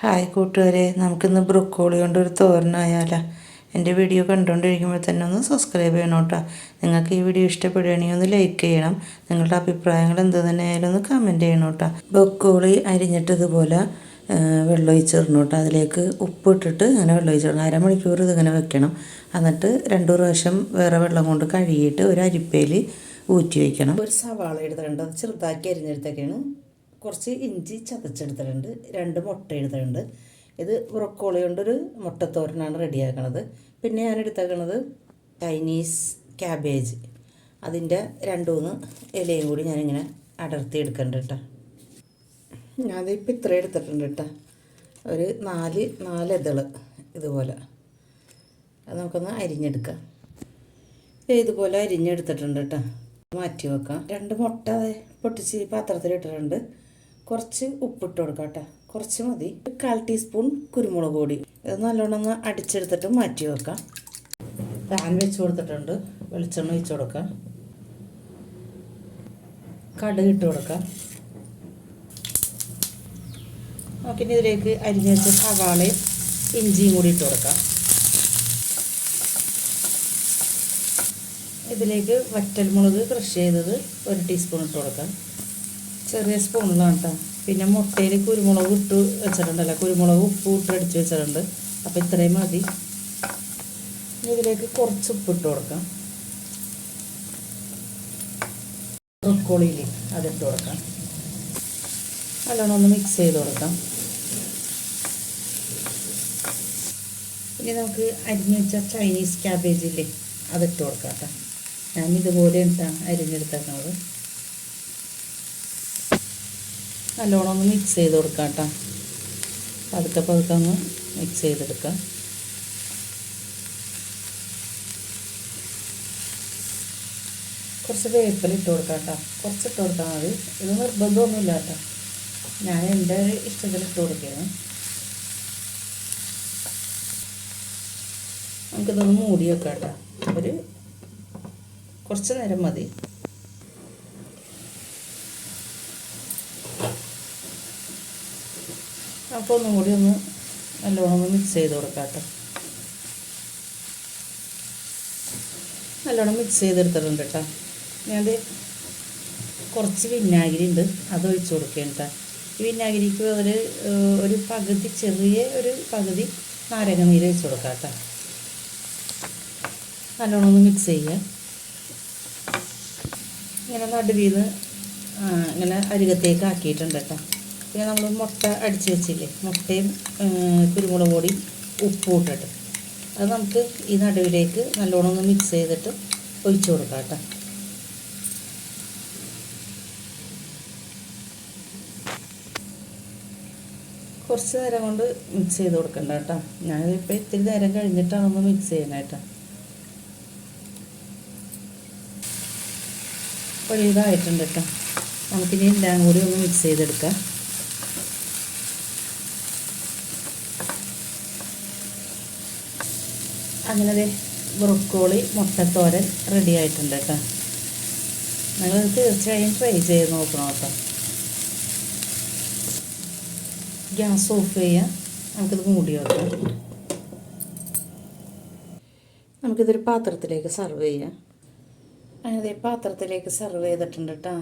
Hi കൂട്ടുകാരെ നമുക്കിന്ന് broccoli കൊണ്ട് ഒരു തോരനായാലോ? എന്റെ വീഡിയോ കണ്ടുകൊണ്ടിരിക്കുമ്പോൾ തന്നെ ഒന്ന് സബ്സ്ക്രൈബ് ചെയ്യണം കേട്ടോ. നിങ്ങൾക്ക് ഈ വീഡിയോ ഇഷ്ടപ്പെടുകയാണെങ്കിൽ ഒന്ന് ലൈക്ക് ചെയ്യണം. നിങ്ങളുടെ അഭിപ്രായങ്ങൾ എന്ത് തന്നെ ആയാലും ഒന്ന് കമന്റ് ചെയ്യണം കേട്ടോ. ബ്രൊക്കോളി അരിഞ്ഞിട്ടതുപോലെ വെള്ളം കേട്ടോ. അതിലേക്ക് ഉപ്പ് ഇട്ടിട്ട് അങ്ങനെ വെള്ളം അരമണിക്കൂർ ഇതിങ്ങനെ വെക്കണം. എന്നിട്ട് രണ്ടു പ്രാവശ്യം വേറെ വെള്ളം കൊണ്ട് കഴുകിയിട്ട് ഒരു അരിപ്പയിൽ ഊറ്റി വയ്ക്കണം ഒരു സവാള എടുത്തിട്ടുണ്ട്. ചെറുതാക്കി അരിഞ്ഞെടുത്തൊക്കെയാണ് കുറച്ച് ഇഞ്ചി ചതച്ചെടുത്തിട്ടുണ്ട്. രണ്ട് മുട്ട എടുത്തിട്ടുണ്ട്. ഇത് ബ്രൊക്കോളി കൊണ്ടൊരു മുട്ടത്തോരനാണ് റെഡിയാക്കണത്. പിന്നെ ഞാൻ എടുത്തേക്കണത് ചൈനീസ് ക്യാബേജ്. അതിന്റെ രണ്ട് മൂന്ന് ഇലയും കൂടി ഞാനിങ്ങനെ അടർത്തി എടുക്കണ്ട കേട്ടോ. ഞാനിപ്പോൾ ഇത്ര എടുത്തിട്ടുണ്ട് കേട്ടോ. ഒരു നാല് നാല് ഇതൾ ഇതുപോലെ. അത് നമുക്കൊന്ന് അരിഞ്ഞെടുക്കാം. ഇതുപോലെ അരിഞ്ഞെടുത്തിട്ടുണ്ട് കേട്ടോ. മാറ്റി വെക്കാം. രണ്ട് മുട്ട പൊട്ടിച്ച് പാത്രത്തിൽ പാത്രത്തിലിട്ടിട്ടുണ്ട്. കുറച്ച് ഉപ്പിട്ട് കൊടുക്കാം കേട്ടോ. കുറച്ച് മതി. കാൽ ടീസ്പൂൺ കുരുമുളക് പൊടി. ഇത് നല്ലോണം ഒന്ന് അടിച്ചെടുത്തിട്ട് മാറ്റി വെക്കാം. പാൻ വെച്ച് കൊടുത്തിട്ടുണ്ട്. വെളിച്ചെണ്ണ ഒഴിച്ച് കൊടുക്കാം. കടുക് ഇട്ട് കൊടുക്കാം. പിന്നെ ഇതിലേക്ക് അരിഞ്ഞ് വെച്ച സവാളയും ഇഞ്ചിയും കൂടി ഇട്ട് കൊടുക്കാം. ഇതിലേക്ക് വറ്റൽമുളക് ക്രഷ് ചെയ്തത് ഒരു ടീസ്പൂൺ ഇട്ട് കൊടുക്കാം. ചെറിയ സ്പൂണിലാണ് കേട്ടോ പിന്നെ മുട്ടയിൽ കുരുമുളക് ഇട്ട് വെച്ചിട്ടുണ്ടല്ലോ. കുരുമുളക് ഉപ്പ് ഇട്ട് അടിച്ച് വെച്ചിട്ടുണ്ട്. അപ്പോൾ ഇത്രയും മതി. ഇതിലേക്ക് കുറച്ച് ഉപ്പ് ഇട്ട് കൊടുക്കാം. ബ്രൊക്കോളിയിൽ അതിട്ട് കൊടുക്കാം. നല്ലോണം ഒന്ന് മിക്സ് ചെയ്ത് കൊടുക്കാം. ഇനി നമുക്ക് അരിഞ്ഞു വെച്ച ചൈനീസ് ക്യാബേജില്ലേ അതിട്ട് കൊടുക്കാം കേട്ടോ ഞാൻ ഇതുപോലെ ഇട്ടാണ് അരിഞ്ഞെടുത്തേക്കുന്നത് നല്ലോണം ഒന്ന് മിക്സ് ചെയ്ത് കൊടുക്കാം കേട്ടോ പതുക്കെ പതുക്കെ ഒന്ന് മിക്സ് ചെയ്തെടുക്കാം. കുറച്ച് വേപ്പില ഇട്ട് കൊടുക്കാം കേട്ടോ കുറച്ച് ഇട്ട് കൊടുത്താൽ മതി. ഇത് നിർബന്ധമൊന്നുമില്ല കേട്ടോ. ഞാൻ എന്റെ ഇഷ്ടത്തിൽ ഇട്ട് കൊടുക്കുകയാണ്. നമുക്കിതൊന്ന് മൂടി വെക്കാം കേട്ടോ. ഒരു കുറച്ച് നേരം മതി. അപ്പോൾ ഒന്നും കൂടി ഒന്ന് നല്ലോണം ഒന്ന് മിക്സ് ചെയ്ത് കൊടുക്കാം കേട്ടോ നല്ലോണം മിക്സ് ചെയ്തെടുത്തിട്ടുണ്ട് കേട്ടോ. ഞാനത് കുറച്ച് വിനാഗിരി ഉണ്ട് അത് ഒഴിച്ചു കൊടുക്കുകയാണ് കേട്ടോ. ഈ വിനാഗിരിക്ക് ഒരു ഒരു പകുതി ചെറിയ ഒരു പകുതി നാരങ്ങ നീര് ഒഴിച്ചു കൊടുക്കാം കേട്ടോ. നല്ലോണം ഒന്ന് മിക്സ് ചെയ്യുക. ഇങ്ങനെ നടുവിൽ നിന്ന് ഇങ്ങനെ അരികത്തേക്ക് ആക്കിയിട്ടുണ്ട് കേട്ടോ. പിന്നെ നമ്മൾ മുട്ട അടിച്ച് വെച്ചില്ലേ? മുട്ടയും കുരുമുളക് പൊടിയും ഉപ്പും ഇട്ടിട്ട്. അത് നമുക്ക് ഈ നടുവിലേക്ക് നല്ലോണം ഒന്ന് മിക്സ് ചെയ്തിട്ട് ഒഴിച്ചു കൊടുക്കാം കേട്ടോ. കുറച്ച് നേരം കൊണ്ട് മിക്സ് ചെയ്ത് കൊടുക്കണ്ട കേട്ടോ. ഞാനിപ്പോൾ ഇത്തിരി നേരം കഴിഞ്ഞിട്ടാണ് ഒന്ന് മിക്സ് ചെയ്യണേ കേട്ടോ. അപ്പോൾ ഇതായിട്ടുണ്ട് കേട്ടോ. നമുക്കിനി എല്ലാം കൂടി ഒന്ന് മിക്സ് ചെയ്തെടുക്കാം. അങ്ങനെ ദേ ബ്രൊക്കോളി മുട്ടത്തോരൻ റെഡി ആയിട്ടുണ്ട് കേട്ടോ. നിങ്ങൾ തീർച്ചയായും ട്രൈ ചെയ്ത് നോക്കണം കേട്ടോ. ഗ്യാസ് ഓഫ് ചെയ്യാം. നമുക്കിത് മൂടി വെക്കാം. നമുക്കിതൊരു പാത്രത്തിലേക്ക് സെർവ് ചെയ്യാം. അതെ പാത്രത്തിലേക്ക് സെർവ് ചെയ്തിട്ടുണ്ട് കേട്ടോ.